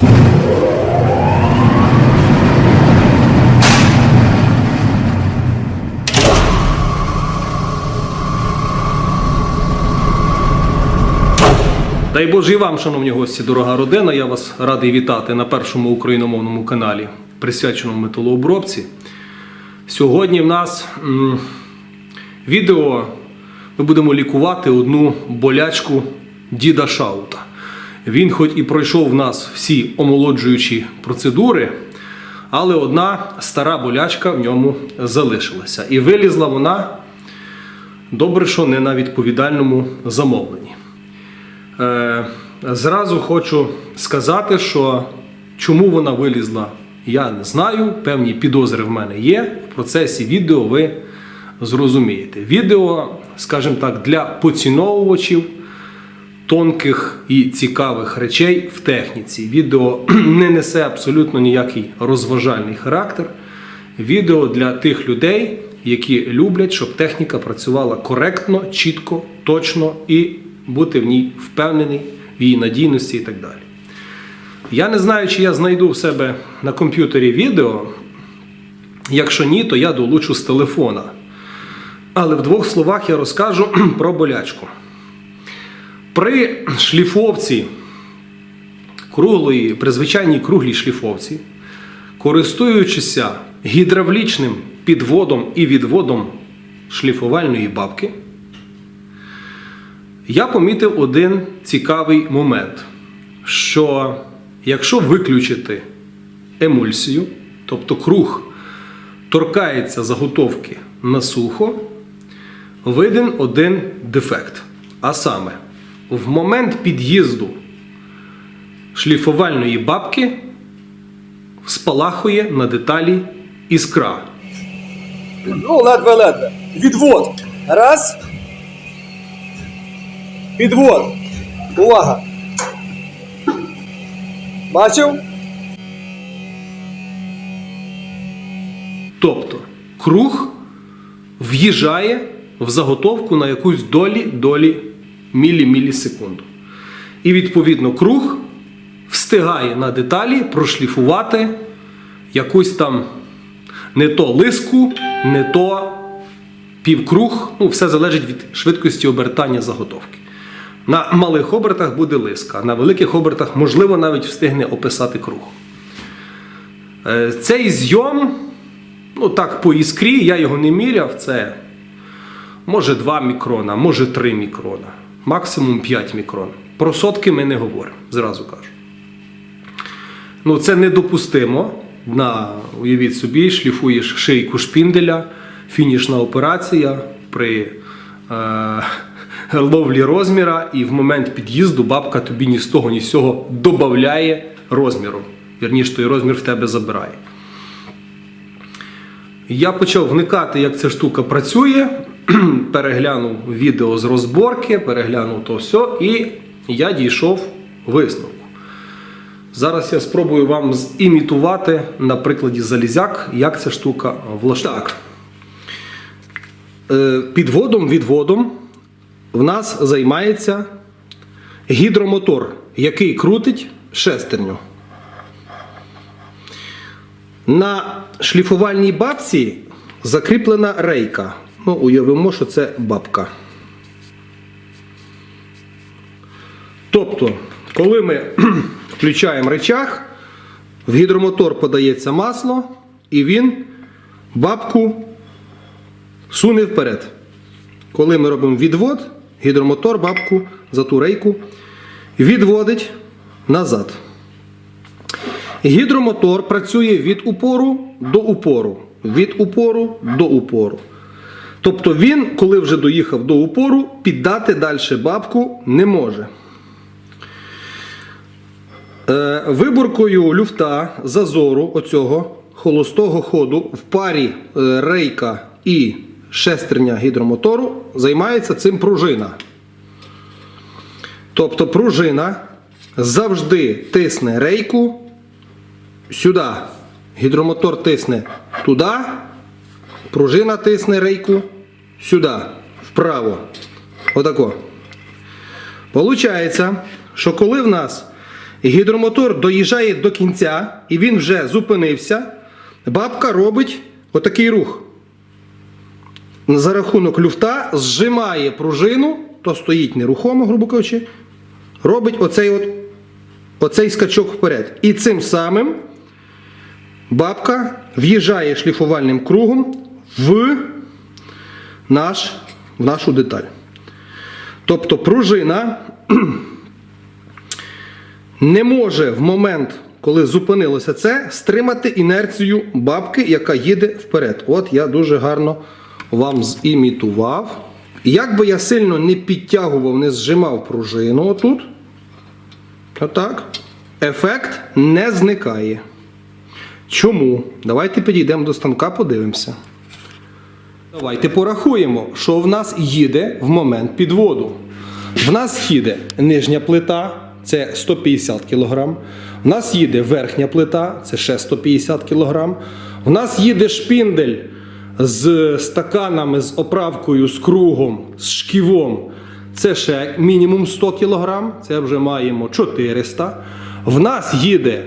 Дай Боже і вам, шановні гості, дорога родина. Я вас радий вітати на першому україномовному каналі, присвяченому металообробці. Сьогодні в нас м, відео ми будемо лікувати одну болячку діда Шаута. Він, хоч і пройшов в нас всі омолоджуючі процедури, але одна стара болячка в ньому залишилася. І вилізла вона добре, що не на відповідальному замовленні. Е, Зразу хочу сказати, що чому вона вилізла, я не знаю. Певні підозри в мене є. В процесі відео ви зрозумієте. Відео, скажімо так, для поціновувачів тонких і цікавих речей в техніці. Відео не несе абсолютно ніякий розважальний характер. Відео для тих людей, які люблять, щоб техніка працювала коректно, чітко, точно і бути в ній впевнений в її надійності і так далі. Я не знаю, чи я знайду в себе на комп'ютері відео. Якщо ні, то я долучу з телефона. Але в двох словах я розкажу про болячку. При шліфовці круглої, при звичайній круглій шліфовці, користуючися гідравлічним підводом і відводом шліфувальної бабки, я помітив один цікавий момент, що якщо виключити емульсію, тобто круг торкається заготовки на сухо, виден один дефект. А саме, в момент під'їзду шліфувальної бабки спалахує на деталі іскра. Ну, ледве-ледве. Відвод. Раз. Підвод. Увага. Бачив? Тобто круг в'їжджає в заготовку на якусь долі долі мілі-мілісекунду. І відповідно круг встигає на деталі прошліфувати якусь там не то лиску, не то півкруг. Ну, все залежить від швидкості обертання заготовки. На малих обертах буде лиска, на великих обертах, можливо, навіть встигне описати круг. Е, Цей зйом, ну так, по іскрі, я його не міряв, це може 2 мікрона, може 3 мікрона, максимум 5 мікрон. Про сотки ми не говоримо, зразу кажу. Ну, це недопустимо. На, уявіть собі, шліфуєш шийку шпінделя, фінішна операція при е, ловлі розміра, і в момент під'їзду бабка тобі ні з того, ні з цього додає розміру. Вірніше, той розмір в тебе забирає. Я почав вникати, як ця штука працює, переглянув відео з розборки, переглянув то все, і я дійшов висновку. Зараз я спробую вам зімітувати на прикладі залізяк, як ця штука влаштована. Так. Е, Підводом, відводом в нас займається гідромотор, який крутить шестерню. На шліфувальній бабці закріплена рейка. Ну, уявимо, що це бабка. Тобто, коли ми включаємо речах, в гідромотор подається масло, і він бабку суне вперед. Коли ми робимо відвод, гідромотор бабку за ту рейку відводить назад. Гідромотор працює від упору до упору. Від упору до упору. Тобто він, коли вже доїхав до упору, піддати далі бабку не може. Е, Виборкою люфта зазору оцього холостого ходу в парі е, рейка і шестерня гідромотору займається цим пружина. Тобто пружина завжди тисне рейку сюди. Гідромотор тисне туди, пружина тисне рейку сюди, вправо. Отако. Получається, що коли в нас Гідромотор доїжджає до кінця, і він вже зупинився. Бабка робить отакий рух. За рахунок люфта зжимає пружину, то стоїть нерухомо, грубо кажучи, робить оцей, от, оцей скачок вперед. І цим самим бабка в'їжджає шліфувальним кругом в, наш, в нашу деталь. Тобто пружина не може в момент, коли зупинилося це, стримати інерцію бабки, яка їде вперед. От я дуже гарно вам зімітував. Як би я сильно не підтягував, не зжимав пружину отут, отак, ефект не зникає. Чому? Давайте підійдемо до станка, подивимося. Давайте порахуємо, що в нас їде в момент підводу. В нас їде нижня плита, це 150 кг. В нас їде верхня плита, це ще 150 кг. В нас їде шпіндель з стаканами, з оправкою, з кругом, з шківом. Це ще мінімум 100 кг, це вже маємо 400. В нас їде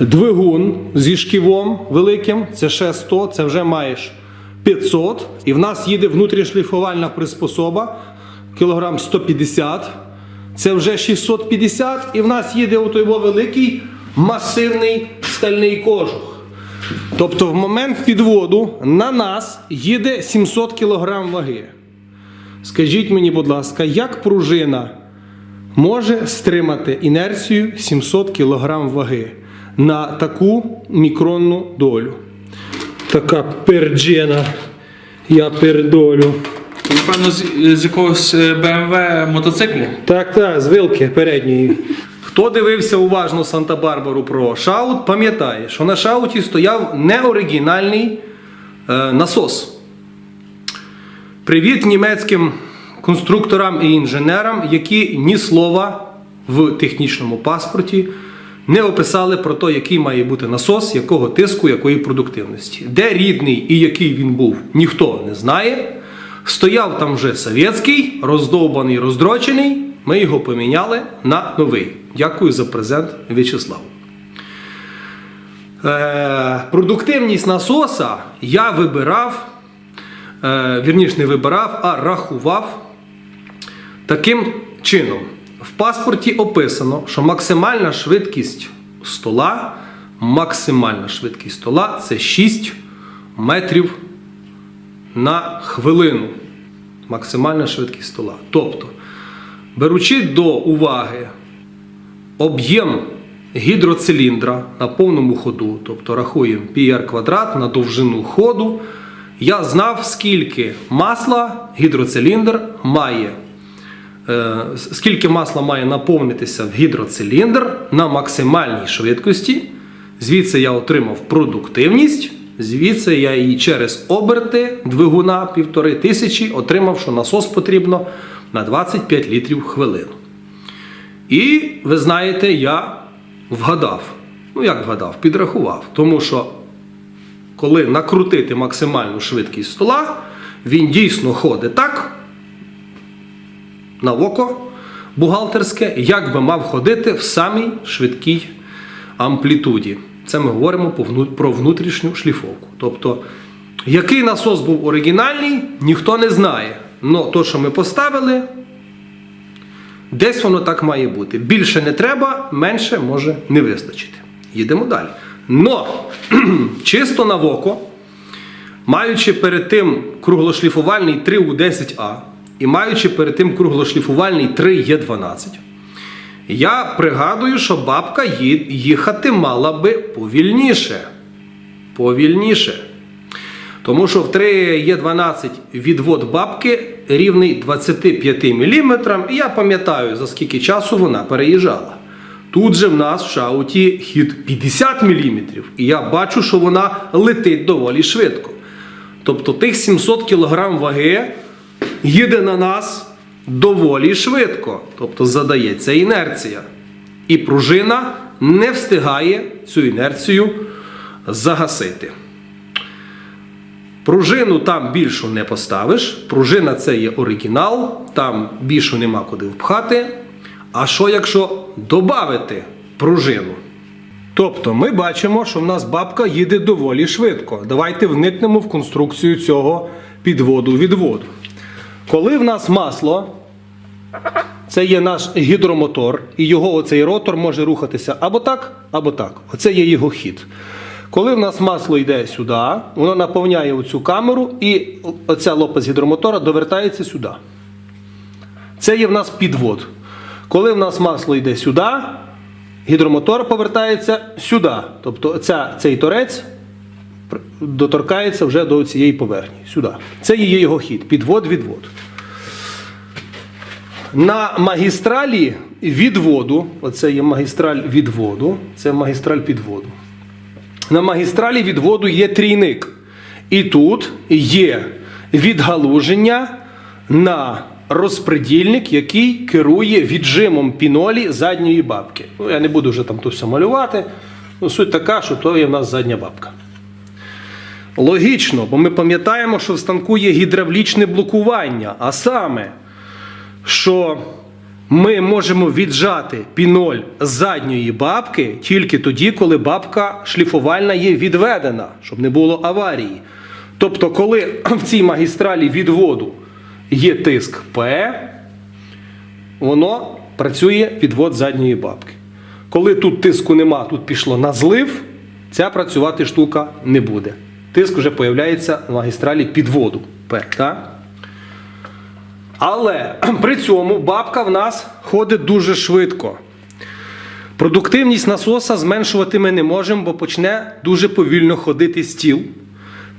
двигун зі шківом великим, це ще 100, це вже маєш 500. І в нас їде внутрішліфувальна приспособа, кілограм 150. Це вже 650. І в нас їде отой во великий масивний стальний кожух. Тобто в момент підводу на нас їде 700 кг ваги. Скажіть мені, будь ласка, як пружина може стримати інерцію 700 кг ваги на таку мікронну долю? Така перджена, я пердолю. Напевно, з, з якогось е, BMW мотоциклу. Так, так, з вилки передньої. Хто дивився уважно Санта-Барбару про шаут, пам'ятає, що на шауті стояв неоригінальний е, насос. Привіт німецьким конструкторам і інженерам, які ні слова в технічному паспорті не описали про те, який має бути насос, якого тиску, якої продуктивності. Де рідний і який він був, ніхто не знає. Стояв там вже совєтський, роздовбаний, роздрочений. Ми його поміняли на новий. Дякую за презент В'ячеславу. Е, продуктивність насоса я вибирав, е, вірніш, не вибирав, а рахував таким чином. В паспорті описано, що максимальна швидкість стола, максимальна швидкість стола це 6 метрів на хвилину. Максимальна швидкість стола. Тобто, беручи до уваги об'єм гідроциліндра на повному ходу, тобто рахуємо πr квадрат на довжину ходу, я знав, скільки масла гідроциліндр має. Е, Скільки масла має наповнитися в гідроциліндр на максимальній швидкості. Звідси я отримав продуктивність. Звідси я її через оберти двигуна півтори тисячі отримав, що насос потрібно на 25 літрів хвилину. І ви знаєте, я вгадав. Ну, як вгадав, підрахував. Тому що коли накрутити максимальну швидкість стола, він дійсно ходить так, на око бухгалтерське, як би мав ходити в самій швидкій амплітуді. Це ми говоримо про внутрішню шліфовку. Тобто, який насос був оригінальний, ніхто не знає. Но то, що ми поставили, десь воно так має бути. Більше не треба, менше може не вистачити. Їдемо далі. Но чисто на око, маючи перед тим круглошліфувальний 3У10А і маючи перед тим круглошліфувальний 3Е12, я пригадую, що бабка їхати мала би повільніше. Повільніше. Тому що в 3Е12 відвод бабки рівний 25 мм, і я пам'ятаю, за скільки часу вона переїжджала. Тут же в нас в шауті хід 50 мм, і я бачу, що вона летить доволі швидко. Тобто тих 700 кг ваги їде на нас доволі швидко. Тобто задається інерція. І пружина не встигає цю інерцію загасити. Пружину там більшу не поставиш. Пружина це є оригінал, там більшу нема куди впхати. А що якщо додати пружину. Тобто ми бачимо, що в нас бабка їде доволі швидко. Давайте вникнемо в конструкцію цього підводу відводу. Коли в нас масло, це є наш гідромотор, і його оцей ротор може рухатися або так, або так. Оце є його хід. Коли в нас масло йде сюди, воно наповняє оцю камеру, і оця лопа з гідромотора довертається сюди. Це є в нас підвод. Коли в нас масло йде сюди, гідромотор повертається сюди. Тобто ця, цей торець доторкається вже до цієї поверхні. Сюди. Це є його хід. Підвод, відвод. На магістралі відводу, оце є магістраль відводу, це магістраль підводу. На магістралі відводу є трійник. І тут є відгалуження на розпредільник, який керує віджимом пінолі задньої бабки. Ну, я не буду вже там то все малювати. Ну, суть така, що то є в нас задня бабка. Логічно, бо ми пам'ятаємо, що в станку є гідравлічне блокування, а саме, що ми можемо віджати піноль задньої бабки тільки тоді, коли бабка шліфувальна є відведена, щоб не було аварії. Тобто, коли в цій магістралі відводу є тиск P, воно працює відвод задньої бабки. Коли тут тиску нема, тут пішло на злив, ця працювати штука не буде. Тиск вже появляється на магістралі підводу P. Так? Але при цьому бабка в нас ходить дуже швидко. Продуктивність насоса зменшувати ми не можемо, бо почне дуже повільно ходити стіл.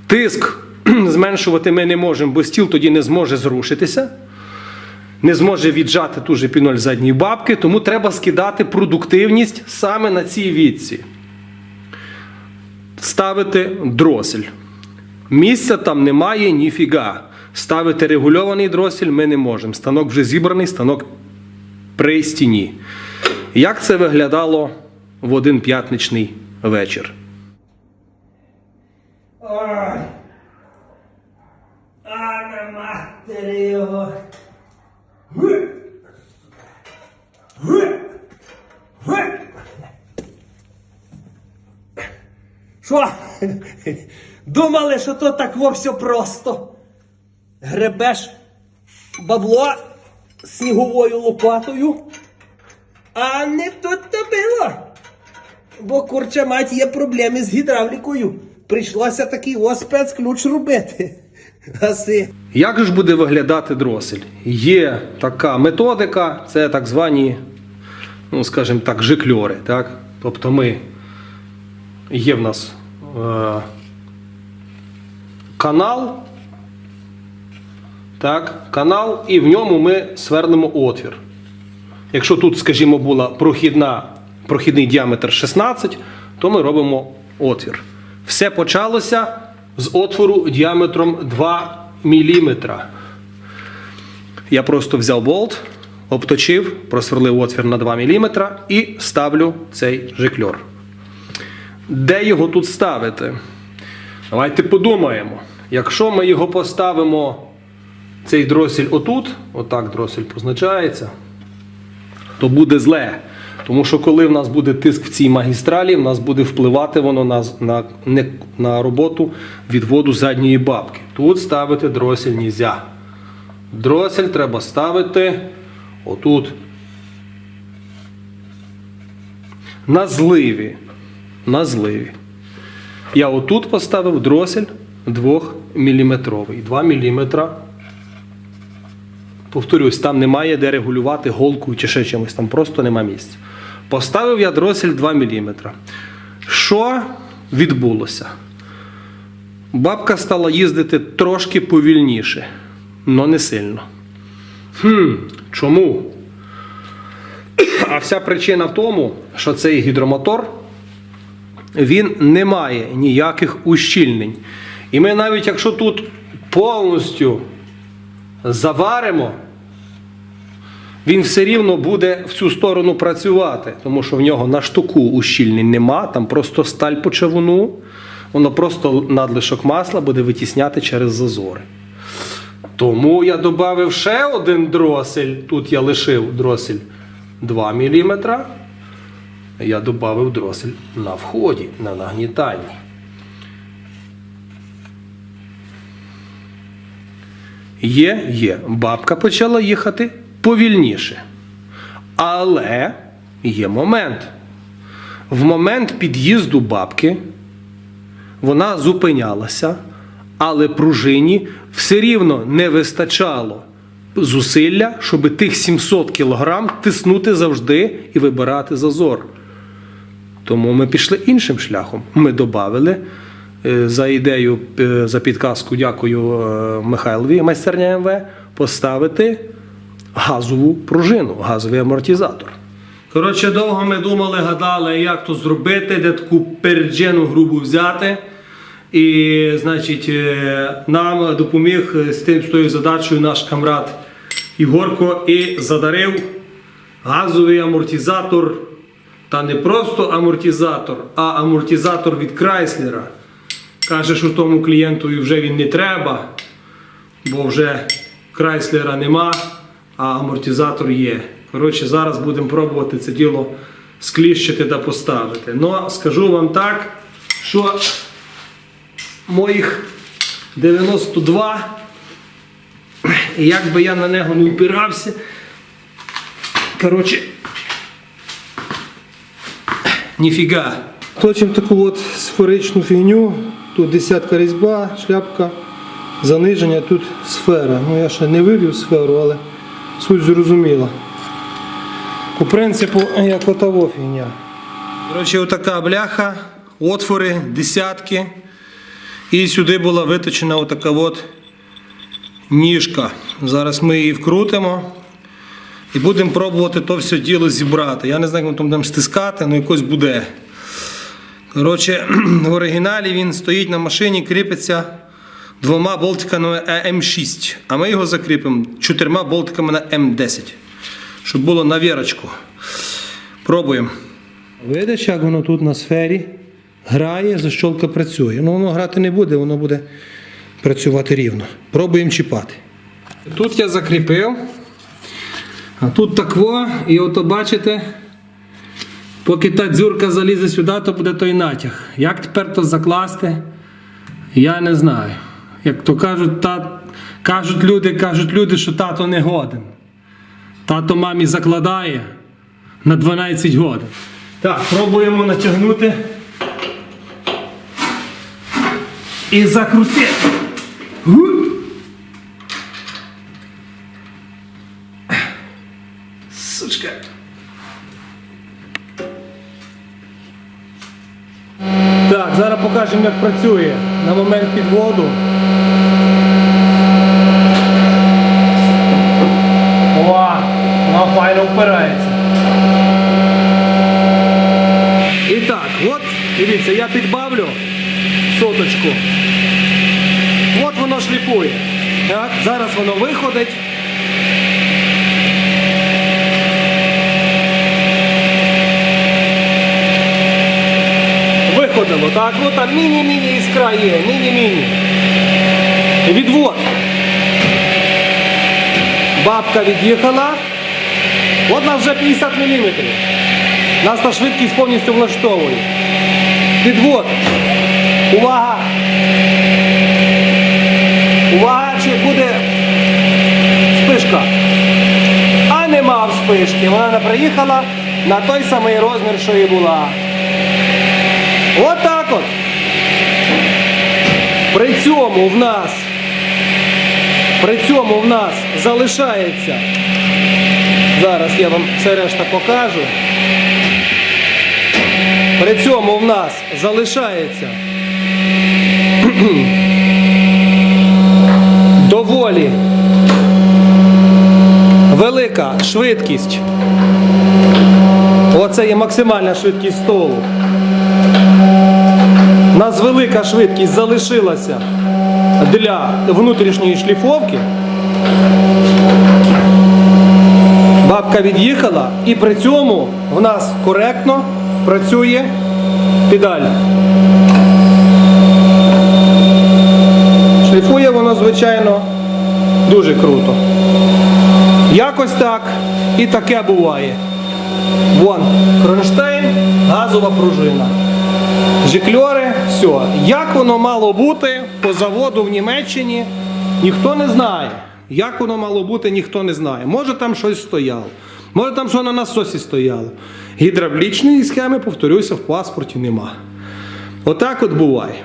Тиск зменшувати ми не можемо, бо стіл тоді не зможе зрушитися, не зможе віджати ту же піноль задньої бабки, тому треба скидати продуктивність саме на цій відці. Ставити дросель. Місця там немає ніфіга. Ставити регульований дросель ми не можемо. Станок вже зібраний, станок при стіні. Як це виглядало в один п'ятничний вечір? Ой. А матері його. Гу. Гу. Гу. Що? Думали, що то так все просто. Гребеш бабло сніговою лопатою, а не тут то було. Бо курча мать є проблеми з гідравлікою. Прийшлося такий ось спецключ робити. Гаси. Як ж буде виглядати дросель? Є така методика, це так звані, ну скажімо так, жикльори. Так? Тобто ми є в нас е, канал, так, канал, і в ньому ми сверлимо отвір. Якщо тут, скажімо, була прохідна, прохідний діаметр 16, то ми робимо отвір. Все почалося з отвору діаметром 2 мм. Я просто взяв болт, обточив, просверлив отвір на 2 мм і ставлю цей жикльор. Де його тут ставити? Давайте подумаємо. Якщо ми його поставимо, цей дросель отут, отак дросель позначається, то буде зле. Тому що коли в нас буде тиск в цій магістралі, в нас буде впливати воно на, на, не, на роботу відводу задньої бабки. Тут ставити дросель нельзя. Дросель треба ставити отут. На зливі. На зливі. Я отут поставив дросель 2 мм. 2 мм Повторюсь, там немає де регулювати голкою чи ще чимось, там просто нема місця. Поставив я дросель 2 мм. Що відбулося? Бабка стала їздити трошки повільніше, але не сильно. Хм, чому? А вся причина в тому, що цей гідромотор він не має ніяких ущільнень. І ми навіть якщо тут повністю заваримо, він все рівно буде в цю сторону працювати, тому що в нього на штуку ущільнень нема, там просто сталь по чавуну, воно просто надлишок масла буде витісняти через зазори. Тому я додав ще один дросель. Тут я лишив дросель 2 мм. Я додав дросель на вході, на нагнітанні. Є, є. Бабка почала їхати повільніше. Але є момент. В момент під'їзду бабки вона зупинялася, але пружині все рівно не вистачало зусилля, щоб тих 700 кілограм тиснути завжди і вибирати зазор. Тому ми пішли іншим шляхом. Ми додали за ідею, е, за підказку, дякую е, Михайлові, майстерня МВ, поставити газову пружину, газовий амортизатор. Коротше, довго ми думали, гадали, як то зробити, де таку перджену грубу взяти. І, значить, е, нам допоміг з тим з тою задачею наш камрад Ігорко і задарив газовий амортизатор. Та не просто амортизатор, а амортизатор від Крайслера. Каже, що тому клієнтові вже він не треба, бо вже Крайслера нема, а амортизатор є. Коротше, зараз будемо пробувати це діло скліщити та поставити. Ну, скажу вам так, що моїх 92, і як би я на нього не впирався, коротше, ніфіга. Точимо таку от сферичну фігню. Тут десятка різьба, шляпка, заниження, тут сфера. Ну я ще не вивів сферу, але суть зрозуміла. По принципу, як отаво фігня. Коротше, отака бляха, отвори, десятки. І сюди була виточена отака от ніжка. Зараз ми її вкрутимо. І будемо пробувати то все діло зібрати. Я не знаю, як ми там будемо стискати, але якось буде. Коротше, в оригіналі він стоїть на машині, кріпиться двома болтиками на М6, а ми його закріпимо чотирма болтиками на М10, щоб було на вірочку. Пробуємо. Видиш, як воно тут на сфері грає, защолка працює. Ну, воно грати не буде, воно буде працювати рівно. Пробуємо чіпати. Тут я закріпив. А тут такво, і ото бачите, поки та дзюрка залізе сюди, то буде той натяг. Як тепер то закласти, я не знаю. Як то кажуть, та, кажуть люди, кажуть люди, що тато не годен. Тато мамі закладає на 12 годин. Так, пробуємо натягнути і закрутити. Сучка. Так, зараз покажемо, як працює на момент підводу. Ова, вона файно впирається. І так, от, дивіться, я підбавлю соточку. От воно шліфує. Так, зараз воно виходить. Виходило, так? Ну там міні-міні іскра є, міні-міні. Відвод. Бабка від'їхала. От нас вже 50 мм. Нас та швидкість повністю влаштовує. Підвод. Увага! Увага, чи буде спишка. А нема вспишки. Вона не приїхала на той самий розмір, що і була. От так от. При цьому в нас, при цьому в нас залишається. Зараз я вам все решта покажу. При цьому в нас залишається доволі велика швидкість. Оце є максимальна швидкість столу. У нас велика швидкість залишилася для внутрішньої шліфовки. Бабка від'їхала і при цьому в нас коректно працює педаль. Шліфує воно, звичайно, дуже круто. Якось так і таке буває. Вон кронштейн, газова пружина. Жикльори, все. Як воно мало бути по заводу в Німеччині, ніхто не знає. Як воно мало бути, ніхто не знає. Може там щось стояло, може там що на насосі стояло. Гідравлічної схеми, повторюся, в паспорті нема. Отак от буває.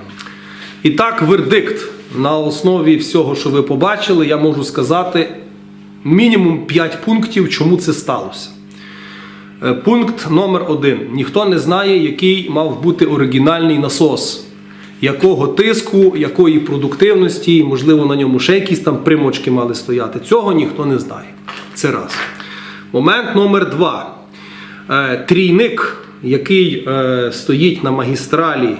І так, вердикт на основі всього, що ви побачили, я можу сказати мінімум 5 пунктів, чому це сталося. Е, Пункт номер один. Ніхто не знає, який мав бути оригінальний насос, якого тиску, якої продуктивності, можливо, на ньому ще якісь там примочки мали стояти. Цього ніхто не знає. Це раз. Момент номер два. Е, Трійник, який е, стоїть на магістралі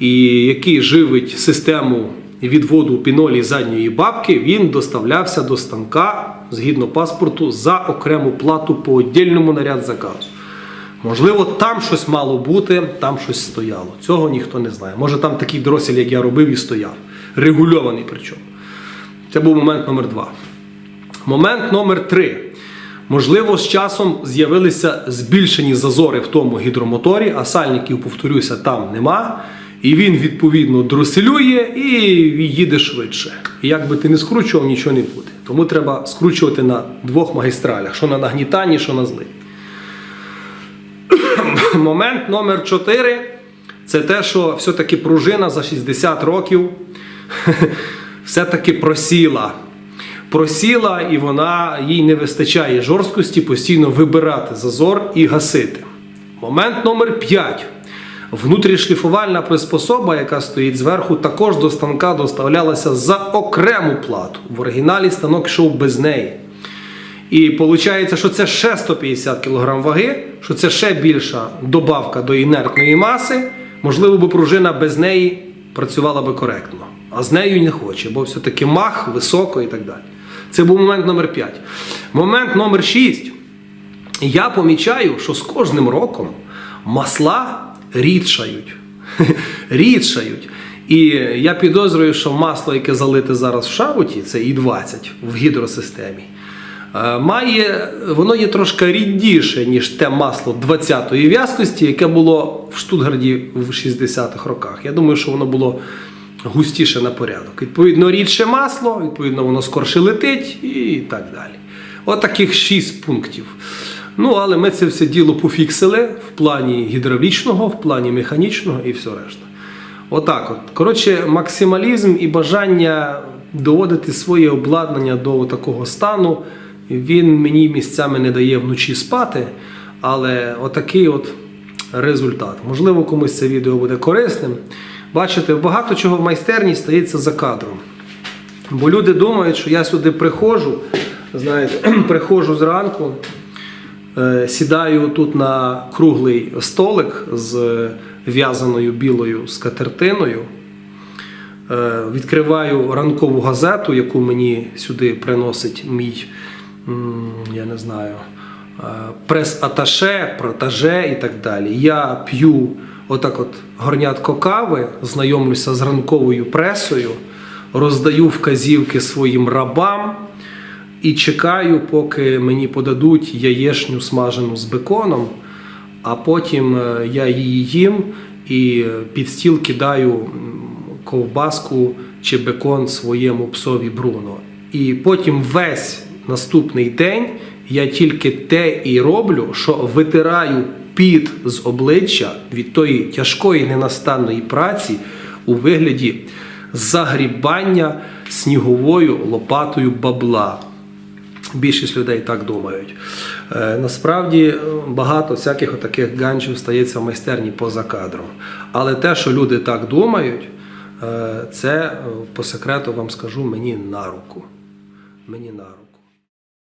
і який живить систему відводу пінолі задньої бабки, він доставлявся до станка згідно паспорту за окрему плату по віддільному наряд заказу. Можливо, там щось мало бути, там щось стояло. Цього ніхто не знає. Може, там такий дросель, як я робив, і стояв. Регульований причому. Це був момент номер два. Момент номер три. Можливо, з часом з'явилися збільшені зазори в тому гідромоторі, а сальників, повторюся, там нема. І він відповідно дроселює і їде швидше. І як би ти не скручував, нічого не буде. Тому треба скручувати на двох магістралях: що на нагнітанні, що на зливі. Момент номер 4 це те, що все-таки пружина за 60 років все-таки просіла. Просіла, і вона їй не вистачає жорсткості постійно вибирати зазор і гасити. Момент номер 5. Внутрішліфувальна приспособа, яка стоїть зверху, також до станка доставлялася за окрему плату. В оригіналі станок йшов без неї. І виходить, що це ще 150 кг ваги, що це ще більша добавка до інертної маси. Можливо, бо пружина без неї працювала би коректно. А з нею не хоче, бо все-таки мах високо і так далі. Це був момент номер 5. Момент номер 6. Я помічаю, що з кожним роком масла рідшають. рідшають. І я підозрюю, що масло, яке залите зараз в шауті, це І-20 в гідросистемі, е, має, воно є трошки рідніше, ніж те масло 20-ї в'язкості, яке було в Штутгарді в 60-х роках. Я думаю, що воно було густіше на порядок. Відповідно, рідше масло, відповідно, воно скорше летить і так далі. От таких 6 пунктів. Ну, але ми це все діло пофіксили в плані гідравлічного, в плані механічного і все решта. Отак от. Коротше, максималізм і бажання доводити своє обладнання до такого стану, він мені місцями не дає вночі спати. Але отакий от результат. Можливо, комусь це відео буде корисним. Бачите, багато чого в майстерні стається за кадром. Бо люди думають, що я сюди приходжу, знаєте, приходжу зранку, сідаю тут на круглий столик з в'язаною білою скатертиною, е, відкриваю ранкову газету, яку мені сюди приносить мій, я не знаю, е, прес-аташе, протаже і так далі. Я п'ю отак от горнятко кави, знайомлюся з ранковою пресою, роздаю вказівки своїм рабам і чекаю, поки мені подадуть яєшню смажену з беконом, а потім е, я її їм і під стіл кидаю ковбаску чи бекон своєму псові Бруно. І потім весь наступний день я тільки те і роблю, що витираю піт з обличчя від тої тяжкої ненастанної праці у вигляді загрібання сніговою лопатою бабла. Більшість людей так думають. Е, насправді е, багато всяких таких ганчів стається в майстерні поза кадром. Але те, що люди так думають, е, це по секрету вам скажу мені на руку. Мені на руку.